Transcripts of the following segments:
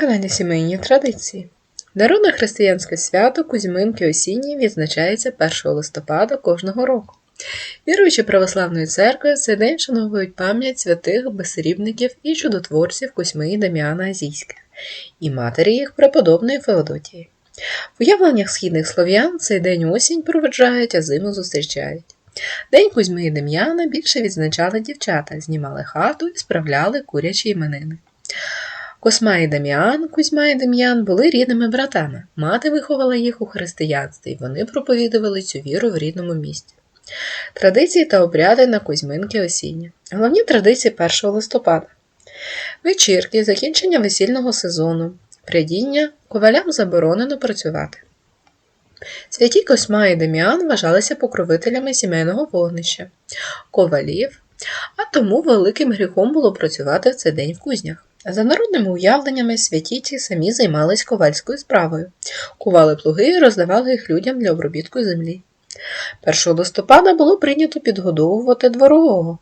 каналі Сімейні Традиції. Народне християнське свято Кузьминки Осінні відзначається 1 листопада кожного року. Віруючі православної церкви в цей день вшановують пам'ять святих безсрібників і чудотворців Кузьми і Дем'яна Азійських і матері їх преподобної Феодотії. В уявленнях східних слов'ян цей день осінь проведжають, а зиму зустрічають. День Кузьми і Дем'яна більше відзначали дівчата, знімали хату і справляли курячі іменини. Косма і Дем'ян, Кузьма і Дем'ян були рідними братами. Мати виховала їх у християнстві, і вони проповідували цю віру в рідному місті. Традиції та обряди на Кузьминки осіння. Головні традиції 1 листопада. Вечірки, закінчення весільного сезону, прядіння, ковалям заборонено працювати. Святі Косма і Дем'ян вважалися покровителями сімейного вогнища, ковалів, а тому великим гріхом було працювати в цей день в кузнях. За народними уявленнями, святі ці самі займались ковальською справою, кували плуги і роздавали їх людям для обробітку землі. 1 листопада було прийнято підгодовувати дворового,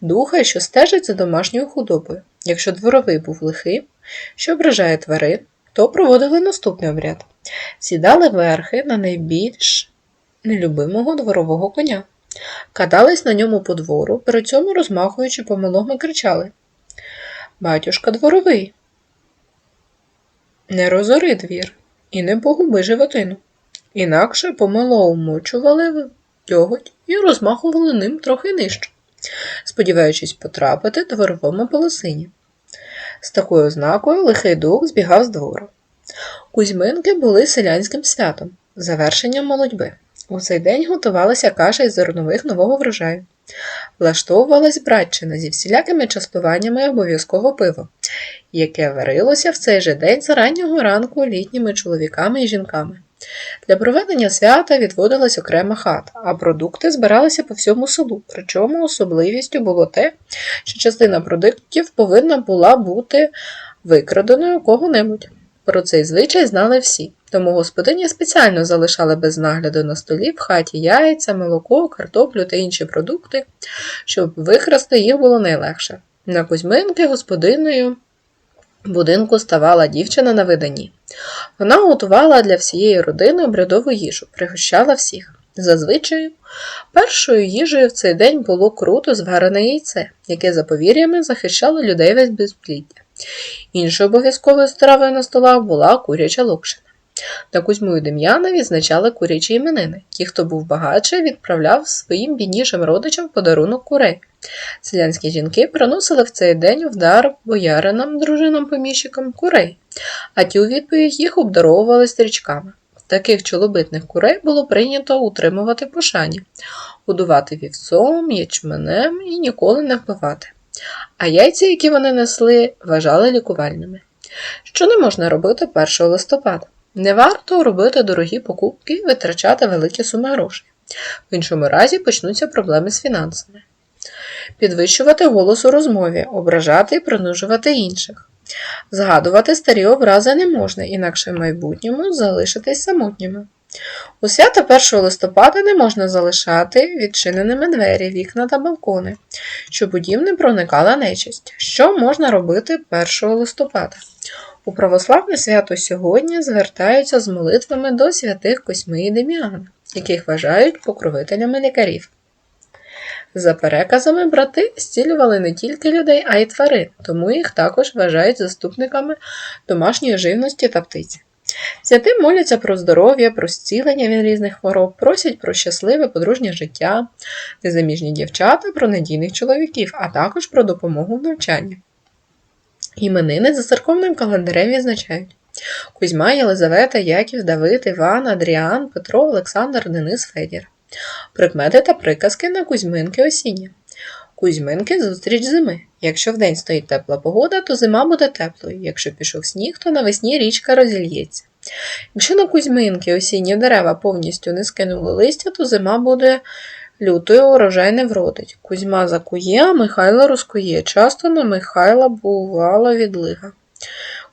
духа, що стежить за домашньою худобою. Якщо дворовий був лихим, що ображає тварин, то проводили наступний обряд. Сідали верхи на найбільш нелюбимого дворового коня, катались на ньому по двору, при цьому розмахуючи помилогами кричали Батюшка дворовий. Не розори двір і не погуби животину. Інакше помило умочували дьоготь і розмахували ним трохи нижче, сподіваючись потрапити дворовому полосині. З такою ознакою лихий дух збігав з двору. Кузьминки були селянським святом, завершенням молодьби. У цей день готувалася каша із зернових нового врожаю. Влаштовувалась братчина зі всілякими частуваннями обов'язково пиво, яке варилося в цей же день з раннього ранку літніми чоловіками і жінками. Для проведення свята відводилась окрема хата, а продукти збиралися по всьому селу. Причому особливістю було те, що частина продуктів повинна була бути викраденою кого-небудь. Про цей звичай знали всі, тому господині спеціально залишали без нагляду на столі в хаті яйця, молоко, картоплю та інші продукти, щоб викрасти їх було найлегше. На Кузьминки господиною будинку ставала дівчина на виданні. Вона готувала для всієї родини обрядову їжу, пригощала всіх. Зазвичай, першою їжею в цей день було круто зварене яйце, яке за повір'ями захищало людей від безпліддя. Іншою обов'язковою стравою на столах була куряча локшина. На Кузьму і Дем'яна відзначали курячі іменини. Ті, хто був багатший, відправляв своїм біднішим родичам подарунок курей. Селянські жінки приносили в цей день в дар бояринам, дружинам поміщикам курей, а ті у відповідь їх обдаровували стрічками. Таких чолобитних курей було прийнято утримувати пошані, годувати вівцом, ячменем і ніколи не вбивати. А яйця, які вони несли, вважали лікувальними. Що не можна робити 1 листопада? Не варто робити дорогі покупки і витрачати великі суми грошей. В іншому разі почнуться проблеми з фінансами. Підвищувати голос у розмові, ображати і принужувати інших. Згадувати старі образи не можна, інакше в майбутньому залишитись самотніми. У свято 1 листопада не можна залишати відчиненими двері, вікна та балкони, щоб у дім не проникала нечисть. Що можна робити 1 листопада? У православне свято сьогодні звертаються з молитвами до святих Косьми і Дем'яна, яких вважають покровителями лікарів. За переказами, брати зцілювали не тільки людей, а й тварин, тому їх також вважають заступниками домашньої живності та птиці. Святи моляться про здоров'я, про зцілення від різних хвороб, просять про щасливе подружнє життя, незаміжні дівчата, про надійних чоловіків, а також про допомогу в навчанні. Іменини за церковним календарем відзначають Кузьма, Єлизавета, Яків, Давид, Іван, Адріан, Петро, Олександр, Денис, Федір. Прикмети та приказки на Кузьминки осіння. Кузьминки зустріч зими. Якщо вдень стоїть тепла погода, то зима буде теплою. Якщо пішов сніг, то навесні річка розільється. Якщо на Кузьминки осінні дерева повністю не скинули листя, то зима буде лютою, урожай не вродить. Кузьма закує, а Михайло розкує. Часто на Михайла бувала відлига.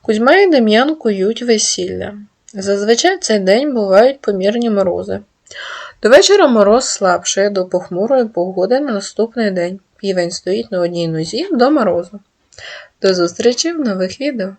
Кузьма і Дем'ян кують весілля. Зазвичай цей день бувають помірні морози. До вечора мороз слабшає до похмурої погоди на наступний день. Півень стоїть на одній нозі до морозу. До зустрічі в нових відео!